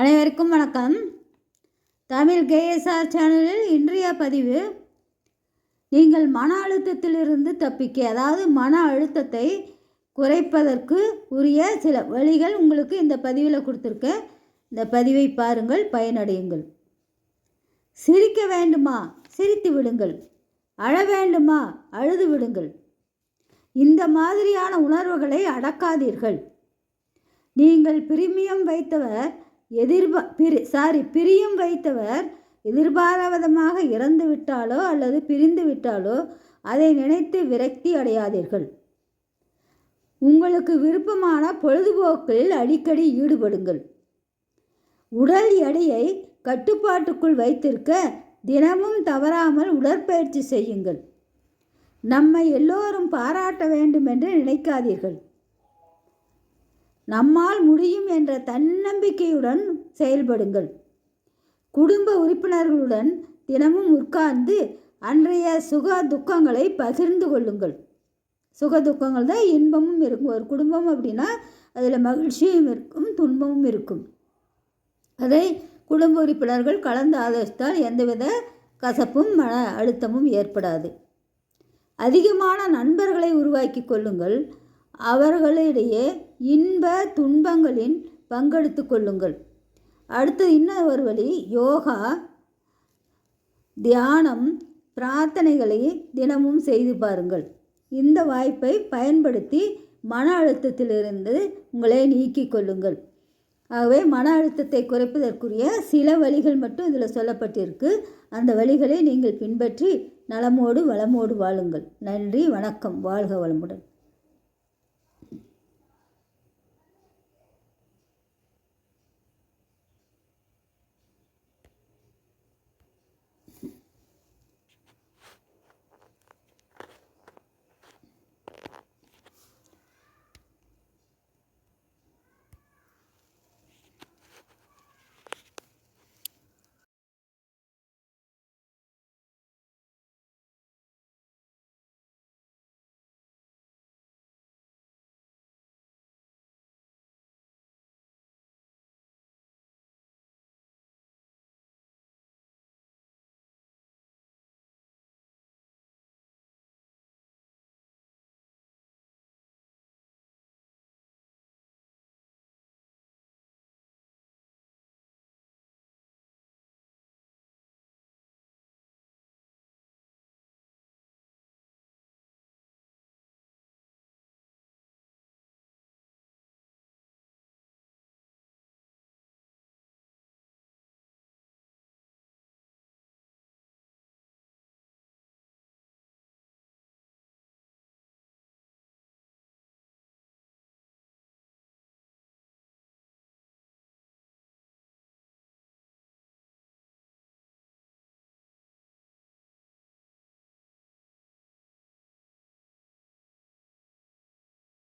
அனைவருக்கும் வணக்கம். தமிழ் கேஎஸ்ஆர் சேனலில் இன்றைய பதிவு நீங்கள் மன அழுத்தத்திலிருந்து தப்பிக்க அதாவது மன அழுத்தத்தை குறைப்பதற்கு உரிய சில வழிகள் உங்களுக்கு இந்த பதிவில் கொடுத்துருக்க இந்த பதிவை பாருங்கள் பயனடையுங்கள். சிரிக்க வேண்டுமா? சிரித்து விடுங்கள். அழ வேண்டுமா? அழுது விடுங்கள். இந்த மாதிரியான உணர்வுகளை அடக்காதீர்கள். நீங்கள் பிரிமியம் வைத்தவர் எதிர்பா பிரி சாரி பிரியும் வைத்தவர் எதிர்பாராவிதமாக இறந்து விட்டாலோ அல்லது பிரிந்து விட்டாலோ அதை நினைத்து விரக்தி அடையாதீர்கள். உங்களுக்கு விருப்பமான பொழுதுபோக்கில் அடிக்கடி ஈடுபடுங்கள். உடல் எடையை கட்டுப்பாட்டுக்குள் வைத்திருக்க தினமும் தவறாமல் உடற்பயிற்சி செய்யுங்கள். நம்மை எல்லோரும் பாராட்ட வேண்டும் என்று நினைக்காதீர்கள். நம்மால் முடியும் என்ற தன்னம்பிக்கையுடன் செயல்படுங்கள். குடும்ப உறுப்பினர்களுடன் தினமும் உட்கார்ந்து அன்றைய சுக துக்கங்களை பகிர்ந்து கொள்ளுங்கள். சுக துக்கங்கள் தான் இன்பமும் இருக்கும். ஒரு குடும்பம் அப்படின்னா அதில் மகிழ்ச்சியும் இருக்கும் துன்பமும் இருக்கும். அதை குடும்ப உறுப்பினர்கள் கலந்து ஆலோசித்தால் எந்தவித கசப்பும் மன அழுத்தமும் ஏற்படாது. அதிகமான நண்பர்களை உருவாக்கி கொள்ளுங்கள். அவர்களிடையே இன்ப துன்பங்களின் பங்கெடுத்து கொள்ளுங்கள். அடுத்து இன்னும் ஒரு வழி யோகா. தியானம் பிரார்த்தனைகளை தினமும் செய்து பாருங்கள். இந்த வாய்ப்பை பயன்படுத்தி மன அழுத்தத்திலிருந்து உங்களை நீக்கிக் கொள்ளுங்கள். ஆகவே மன அழுத்தத்தை குறைப்பதற்குரிய சில வழிகள் மட்டும் இதில் சொல்லப்பட்டிருக்கு. அந்த வழிகளை நீங்கள் பின்பற்றி நலமோடு வளமோடு வாழுங்கள். நன்றி வணக்கம். வாழ்க வளமுடன்.